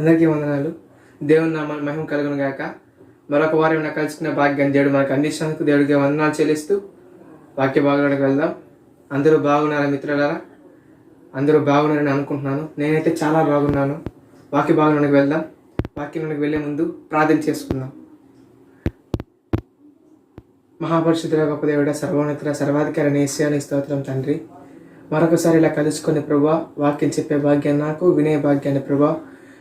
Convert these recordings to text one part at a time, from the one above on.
అందరికీ వందనాలు. దేవుని నామ మహిమ కలుగును గాక. మరొక వారం ఏమైనా కలుసుకునే భాగ్యాన్ని దేవుడు మనకు అందించినందుకు దేవుడికి వందనాలు చెల్లిస్తూ వాక్య భాగంలోకి వెళ్దాం. అందరూ బాగున్నారా మిత్రులారా? అందరూ బాగున్నారని అనుకుంటున్నాను. నేనైతే చాలా బాగున్నాను. వాక్య భాగంలోకి వెళ్దాం. వాక్యంలోకి వెళ్ళే ముందు ప్రార్థన చేసుకుందాం. మహాపరిషుద్ధుల గొప్ప దేవుడ సర్వోన్నతుల సర్వాధికారి నేస్యాని స్తోత్రం తండ్రి. మరొకసారి ఇలా కలుసుకునే ప్రభా వాక్యం చెప్పే భాగ్యాన్ని నాకు వినే భాగ్యాన్ని ప్రభా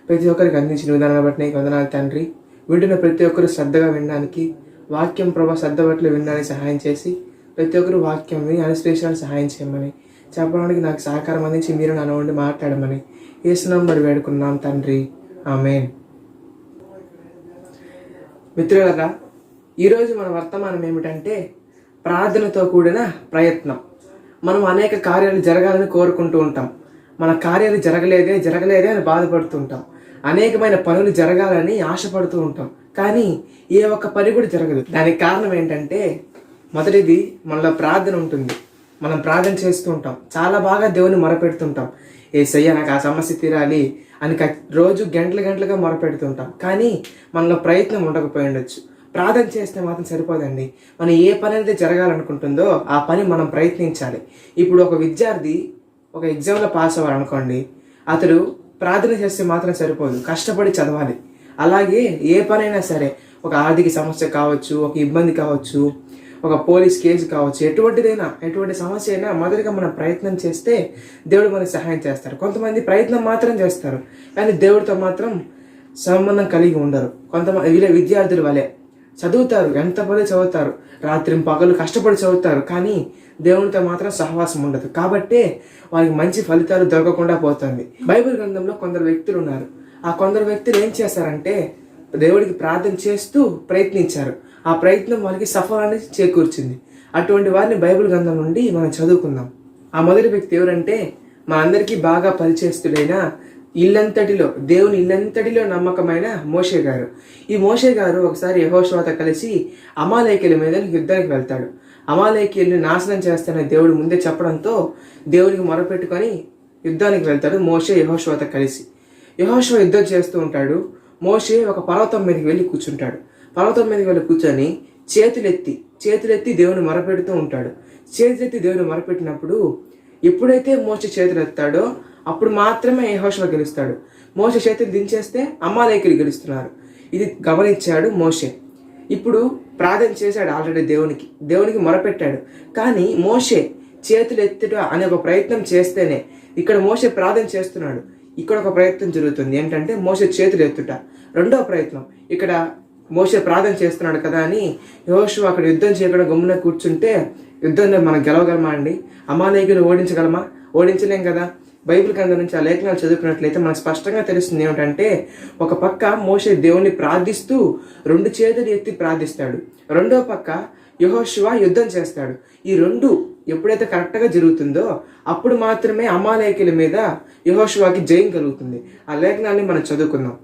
ప్రతి ఒక్కరికి అందించిన విధానాన్ని బట్టి నీకు వందనాలు తండ్రి. వింటున్న ప్రతి ఒక్కరు శ్రద్ధగా వినడానికి వాక్యం ప్రభా శ్రద్ధ బట్టి వినడానికి సహాయం చేసి ప్రతి ఒక్కరు వాక్యం విని అనుశ్లేషణకు సహాయం చేయమని చెప్పడానికి నాకు సహకారం అందించి మీరు నన్ను ఉండి మాట్లాడమని ఏసునాం మరి వేడుకున్నాం తండ్రి. ఆమె మిత్రులరా ఈరోజు మన వర్తమానం ఏమిటంటే ప్రార్థనతో కూడిన ప్రయత్నం. మనం అనేక కార్యాలు జరగాలని కోరుకుంటూ ఉంటాం. మన కార్యాలు జరగలేదే జరగలేదే అని బాధపడుతుంటాం అనేకమైన పనులు జరగాలని ఆశపడుతూ ఉంటాం. కానీ ఏ ఒక్క పని కూడా జరగదు. దానికి కారణం ఏంటంటే మొదటిది మనలో ప్రార్థన ఉంటుంది. మనం ప్రార్థన చేస్తూ ఉంటాం. చాలా బాగా దేవుని మొరపెడుతుంటాం. ఏ సయ్య నాకు ఆ సమస్య తీరాలి అని రోజు గంటలు గంటలుగా మొరపెడుతుంటాం. కానీ మనలో ప్రయత్నం ఉండకపోయి ఉండొచ్చు. ప్రార్థన చేస్తే మాత్రం సరిపోదండి. మనం ఏ పని అయితే జరగాలనుకుంటుందో ఆ పని మనం ప్రయత్నించాలి. ఇప్పుడు ఒక విద్యార్థి ఒక ఎగ్జామ్లో పాస్ అవ్వాలనుకోండి. అతడు ప్రార్థన చేస్తే మాత్రం సరిపోదు. కష్టపడి చదవాలి. అలాగే ఏ పనైనా సరే ఒక ఆర్థిక సమస్య కావచ్చు ఒక ఇబ్బంది కావచ్చు ఒక పోలీస్ కేసు కావచ్చు ఎటువంటిదైనా ఎటువంటి సమస్య అయినా మొదటిగా మనం ప్రయత్నం చేస్తే దేవుడు మనకి సహాయం చేస్తారు. కొంతమంది ప్రయత్నం మాత్రం చేస్తారు. కానీ దేవుడితో మాత్రం సంబంధం కలిగి ఉండరు. కొంతమంది వీళ్ళ విద్యార్థులు వలె. చదువుతారు ఎంత పడి చదువుతారు. రాత్రి పగలు కష్టపడి చదువుతారు. కానీ దేవునితో మాత్రం సహవాసం ఉండదు. కాబట్టే వారికి మంచి ఫలితాలు దొరకకుండా పోతుంది. బైబిల్ గ్రంథంలో కొందరు వ్యక్తులు ఉన్నారు ఆ కొందరు వ్యక్తులు ఏం చేశారంటే దేవుడికి ప్రార్థన చేస్తూ ప్రయత్నించారు. ఆ ప్రయత్నం వారికి సఫలాన్ని చేకూర్చింది. అటువంటి వారిని బైబిల్ గ్రంథం నుండి మనం చదువుకుందాం. ఆ మొదటి వ్యక్తి ఎవరంటే మా అందరికీ బాగా పరిచయస్తుడైన ఇల్లంతటిలో దేవుని ఇల్లంతటిలో నమ్మకమైన మోషే గారు. ఈ మోషే గారు ఒకసారి యహోశ్వాత కలిసి అమాలేకుల మీద యుద్ధానికి వెళ్తాడు. అమాలేకీయుల్ని నాశనం చేస్తానని దేవుడు ముందే చెప్పడంతో దేవునికి మొరపెట్టుకొని యుద్ధానికి వెళ్తాడు మోషే యహోశ్వాత కలిసి. యహోశ్వ యుద్ధం చేస్తూ ఉంటాడు. మోషే ఒక పర్వతం మీదకి వెళ్ళి కూర్చుంటాడు. పర్వతం మీదకి వెళ్ళి కూర్చొని చేతులెత్తి చేతులెత్తి దేవుని మొరపెడుతూ ఉంటాడు. చేతులెత్తి దేవుని మొరపెట్టినప్పుడు ఎప్పుడైతే మోస చేతులు ఎత్తాడో అప్పుడు మాత్రమే యహోషువ గెలుస్తాడు. మోస చేతులు దించేస్తే అమ్మాలేకులు గెలుస్తున్నారు. ఇది గమనించాడు మోషే. ఇప్పుడు ప్రార్థన చేశాడు ఆల్రెడీ దేవునికి. దేవునికి మొరపెట్టాడు. కానీ మోషే చేతులు ఎత్తుట అనే ఒక ప్రయత్నం చేస్తేనే ఇక్కడ మోషే ప్రార్థన చేస్తున్నాడు. ఇక్కడ ఒక ప్రయత్నం జరుగుతుంది. ఏంటంటే మోసే చేతులు ఎత్తుట. రెండో ప్రయత్నం. ఇక్కడ మోసే ప్రార్థన చేస్తున్నాడు కదా అని యోషు అక్కడ యుద్ధం చేయకుండా గమ్మున కూర్చుంటే యుద్ధంలో మనం గెలవగలమా అండి? అమాలేకులు ఓడించగలమా? ఓడించలేం కదా. బైబిల్ గ్రంథం నుంచి ఆ లేఖనాలు చదువుకున్నట్లయితే మనకు స్పష్టంగా తెలుస్తుంది ఏమిటంటే ఒక పక్క మోషే దేవుణ్ణి ప్రార్థిస్తూ రెండు చేతులు ఎత్తి ప్రార్థిస్తాడు. రెండో పక్క యహోశివ యుద్ధం చేస్తాడు. ఈ రెండు ఎప్పుడైతే కరెక్ట్గా జరుగుతుందో అప్పుడు మాత్రమే అమాలేకుల మీద యహోశివాకి జయం కలుగుతుంది. ఆ లేఖనాన్ని మనం చదువుకుందాం.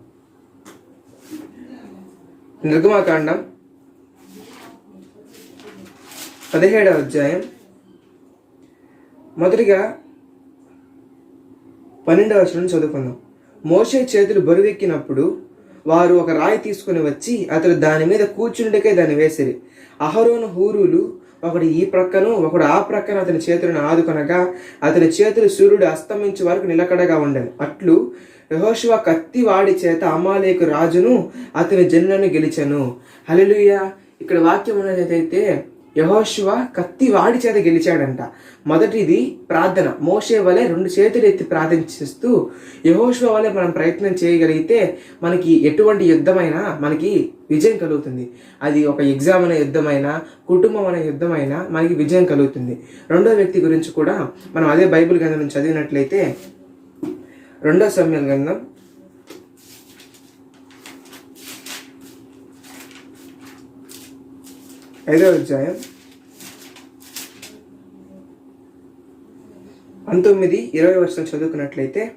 నిర్గమాకాండం పదిహేడవ అధ్యాయం. మొదటిగా పన్నెండవ వచనం చదువుకుందాం. మోషే చేతులు బరువెక్కినప్పుడు వారు ఒక రాయి తీసుకుని వచ్చి అతడు దాని మీద కూర్చుండకే దాన్ని వేసిరి. అహరోను హూరులు ఒకడు ఈ ప్రక్కను ఒకడు ఆ ప్రక్కన అతని చేతులను ఆదుకొనగా అతని చేతులు సూర్యుడు అస్తమించే వరకు నిలకడగా ఉండను. అట్లు యహోశివ కత్తి వాడి చేత అమాలేకు రాజును అతని జనులను గెలిచాను. హలలుయ ఇక్కడ వాక్యం ఉన్నదైతే యహోశివ కత్తి వాడి చేత గెలిచాడంట. మొదటిది ప్రార్థన. మోసే వలె రెండు చేతులు ఎత్తి ప్రార్థన చేస్తూ యహోశివ వలె మనం ప్రయత్నం చేయగలిగితే మనకి ఎటువంటి యుద్ధమైనా మనకి విజయం కలుగుతుంది. అది ఒక ఎగ్జామ్ అనే యుద్ధమైనా కుటుంబం అనే యుద్ధమైనా మనకి విజయం కలుగుతుంది. రెండో వ్యక్తి గురించి కూడా మనం అదే బైబిల్ గ్రంథం నుంచి చదివినట్లయితే రెండో సమయం గ్రంథం ఐదో అధ్యాయం. పంతొమ్మిది ఇరవై వర్షం చదువుకున్నట్లయితే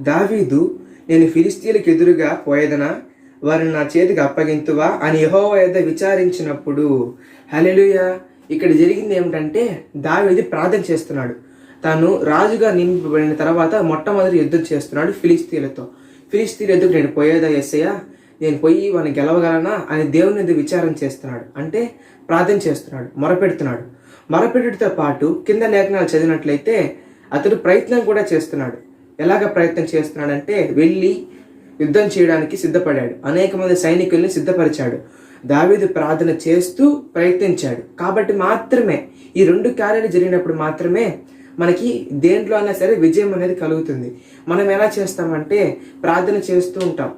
దావీదు నేను ఫిలిస్తీన్లకు ఎదురుగా పోయేదనా? వారిని నా చేతికి అప్పగింతువా? అని యహోవ యొద్ద విచారించినప్పుడు హల్లెలూయా! ఇక్కడ జరిగింది ఏమిటంటే దావీది ప్రార్థన చేస్తున్నాడు. తాను రాజుగా నింపబడిన తర్వాత మొట్టమొదటి యుద్ధం చేస్తున్నాడు ఫిలిస్తీన్లతో. ఫిలిస్తీన్ ఎదుగు నేను పోయేదా ఎస్సయ్యా నేను పోయి వాడిని గెలవగలనా అని దేవుని మీద విచారం చేస్తున్నాడు. అంటే ప్రార్థన చేస్తున్నాడు మొరపెడుతున్నాడు. మొరపెట్టుతో పాటు కింద లేఖనాలు చదివినట్లయితే అతడు ప్రయత్నం కూడా చేస్తున్నాడు. ఎలాగ ప్రయత్నం చేస్తున్నాడంటే వెళ్ళి యుద్ధం చేయడానికి సిద్ధపడాడు. అనేక మంది సైనికుల్ని సిద్ధపరిచాడు. దావీదు ప్రార్థన చేస్తూ ప్రయత్నించాడు. కాబట్టి మాత్రమే ఈ రెండు కార్యాలు జరిగినప్పుడు మాత్రమే మనకి దేంట్లో అయినా సరే విజయం అనేది కలుగుతుంది. మనం ఎలా చేస్తామంటే ప్రార్థన చేస్తూ ఉంటాం.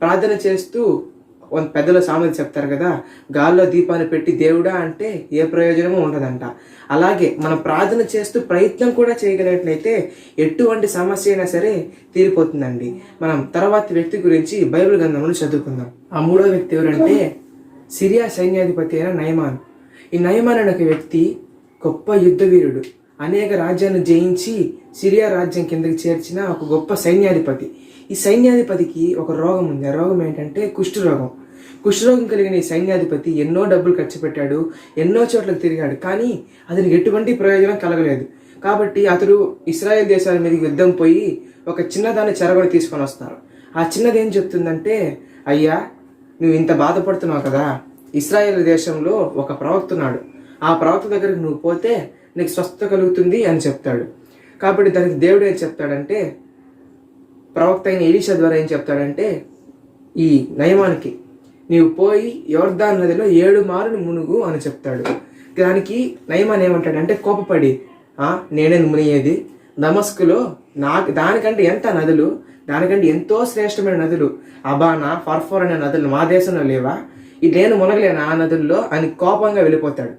ప్రార్థన చేస్తూ కొంత పెద్దల సామెత చెప్తారు కదా గాల్లో దీపాన్ని పెట్టి దేవుడా అంటే ఏ ప్రయోజనమూ ఉండదంట. అలాగే మనం ప్రార్థన చేస్తూ ప్రయత్నం కూడా చేయగలిగినట్లయితే ఎటువంటి సమస్య అయినా సరే తీరిపోతుందండి. మనం తర్వాత వ్యక్తి గురించి బైబిల్ గ్రంథంలో చదువుకుందాం. ఆ మూడో వ్యక్తి ఎవరంటే సిరియా సైన్యాధిపతి అయిన నయమాన్. ఈ నయమాన్ అనే ఒక వ్యక్తి గొప్ప యుద్ధ వీరుడు. అనేక రాజ్యాలను జయించి సిరియా రాజ్యం కిందకి చేర్చిన ఒక గొప్ప సైన్యాధిపతి. ఈ సైన్యాధిపతికి ఒక రోగం ఉంది. ఆ రోగం ఏంటంటే కుష్ఠరోగం కుష్ఠరోగం కలిగిన ఈ సైన్యాధిపతి ఎన్నో డబ్బులు ఖర్చు పెట్టాడు ఎన్నో చోట్లకు తిరిగాడు కానీ అతనికి ఎటువంటి ప్రయోజనం కలగలేదు. కాబట్టి అతడు ఇస్రాయేల్ దేశాల మీద యుద్ధం పోయి ఒక చిన్నదాన్ని చెరగొని తీసుకొని వస్తారు. ఆ చిన్నది ఏం చెప్తుందంటే అయ్యా నువ్వు ఇంత బాధపడుతున్నావు కదా. ఇస్రాయేల్ దేశంలో ఒక ప్రవక్త ఉన్నాడు. ఆ ప్రవక్త దగ్గరికి నువ్వు పోతే నీకు స్వస్థత కలుగుతుంది అని చెప్తాడు. కాబట్టి దానికి దేవుడు ఏం చెప్తాడంటే ప్రవక్త అయిన ఎలీషా ద్వారా ఏం చెప్తాడంటే ఈ నయమానికి నీవు పోయి యోర్దాన్ నదిలో ఏడు మారులు మునుగు అని చెప్తాడు. దానికి నయమాన్ ఏమంటాడంటే కోపపడి నేనే మునిగేది. దమస్కులో నాకు దానికంటే ఎంత నదులు దానికంటే ఎంతో శ్రేష్టమైన నదులు అబానా ఫర్ఫోర్ అనే నదులు మా దేశంలో లేవా? ఇది నేను మునగలేను ఆ నదుల్లో అని కోపంగా వెళ్ళిపోతాడు.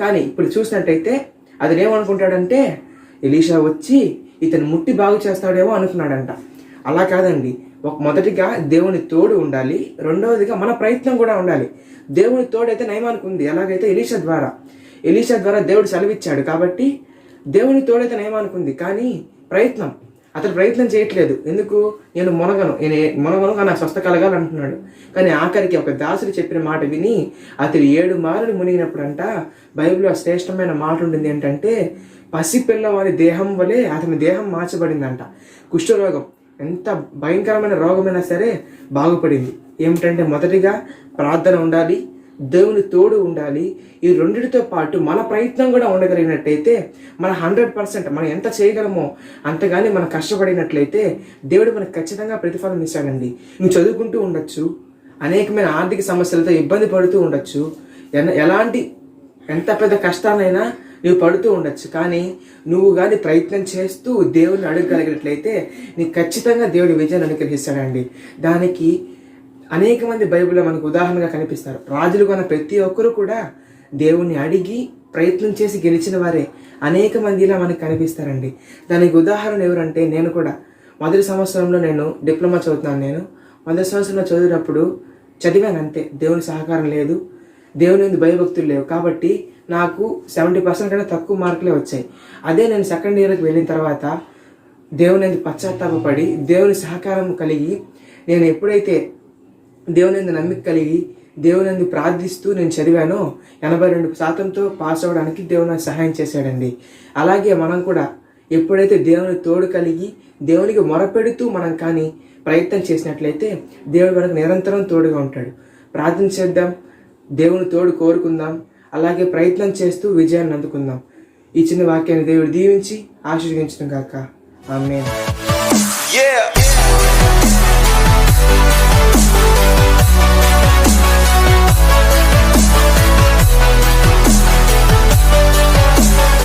కానీ ఇప్పుడు చూసినట్టయితే అది ఏమనుకుంటాడంటే ఎలీషా వచ్చి ఇతను ముట్టి బాగు చేస్తాడేమో అనుకున్నాడంట. అలా కాదండి. ఒక మొదటిగా దేవుని తోడు ఉండాలి. రెండవదిగా మన ప్రయత్నం కూడా ఉండాలి. దేవుని తోడైతే నయమానికి ఉంది. ఎలాగైతే ఎలీషా ద్వారా. ఎలీషా ద్వారా దేవుడు సెలవిచ్చాడు కాబట్టి దేవుని తోడైతే నయమానుకుంది కానీ ప్రయత్నం అతను ప్రయత్నం చేయట్లేదు. ఎందుకు? నేను మునగను. నేను మునగను కానీ నాకు స్వస్థ కలగాలి అంటున్నాడు కానీ ఆఖరికి ఒక దాసుడు చెప్పిన మాట విని అతడు ఏడు మారులు మునిగినప్పుడంట బైబిల్లో శ్రేష్టమైన మాట ఉంటుంది ఏంటంటే పసిపిల్లవాడి దేహం వలె అతని దేహం మార్చబడిందంట. కుష్ఠరోగం. ఎంత భయంకరమైన రోగమైనా సరే బాగుపడింది. ఏమిటంటే మొదటిగా ప్రార్థన ఉండాలి దేవుని తోడు ఉండాలి. ఈ రెండిటితో పాటు మన ప్రయత్నం కూడా ఉండగలిగినట్టయితే మన హండ్రెడ్ పర్సెంట్ మనం ఎంత చేయగలమో అంతగాని మనం కష్టపడినట్లయితే దేవుడు మనకు ఖచ్చితంగా ప్రతిఫలం ఇస్తాడండి. నువ్వు చదువుకుంటూ ఉండొచ్చు అనేకమైన ఆర్థిక సమస్యలతో ఇబ్బంది పడుతూ ఉండొచ్చు ఎలాంటి ఎంత పెద్ద కష్టాలైనా నువ్వు పడుతూ ఉండొచ్చు కానీ నువ్వు కానీ ప్రయత్నం చేస్తూ దేవుని అడగగలిగినట్లయితే నీకు ఖచ్చితంగా దేవుడి విజయాన్ని అనుగ్రహిస్తాడండి. దానికి అనేక మంది బైబిల్లో మనకు ఉదాహరణగా కనిపిస్తారు. రాజులు కొన్న ప్రతి ఒక్కరు కూడా దేవుణ్ణి అడిగి ప్రయత్నం చేసి గెలిచిన వారే అనేక మందిలా మనకు కనిపిస్తారండి. దానికి ఉదాహరణ ఎవరంటే నేను కూడా. మొదటి సంవత్సరంలో నేను డిప్లొమా చదువుతున్నాను నేను. మొదటి సంవత్సరంలో చదివినప్పుడు చదివాను అంతే. దేవుని సహకారం లేదు. దేవుని మీద భయభక్తులు లేవు. కాబట్టి నాకు సెవెంటీ పర్సెంట్ కంటే తక్కువ మార్కులే వచ్చాయి. అదే నేను సెకండ్ ఇయర్కి వెళ్ళిన తర్వాత దేవుని మీద పశ్చాత్తాపడి దేవుని సహకారం కలిగి నేను ఎప్పుడైతే దేవుని మీద నమ్మిక కలిగి దేవుని ప్రార్థిస్తూ నేను చదివానో. ఎనభై రెండు శాతంతో పాస్ అవ్వడానికి దేవుడు నాకు సహాయం చేశాడండి. అలాగే మనం కూడా ఎప్పుడైతే దేవుని తోడు కలిగి దేవునికి మొరపెడుతూ మనం కానీ ప్రయత్నం చేసినట్లయితే దేవుడు మనకు నిరంతరం తోడుగా ఉంటాడు. ప్రార్థన చేద్దాం. దేవుని తోడు కోరుకుందాం. అలాగే ప్రయత్నం చేస్తూ విజయాన్ని అందుకుందాం. ఈ చిన్న వాక్యాన్ని దేవుడు దీవించి ఆశీర్వించడం కాక ఆమె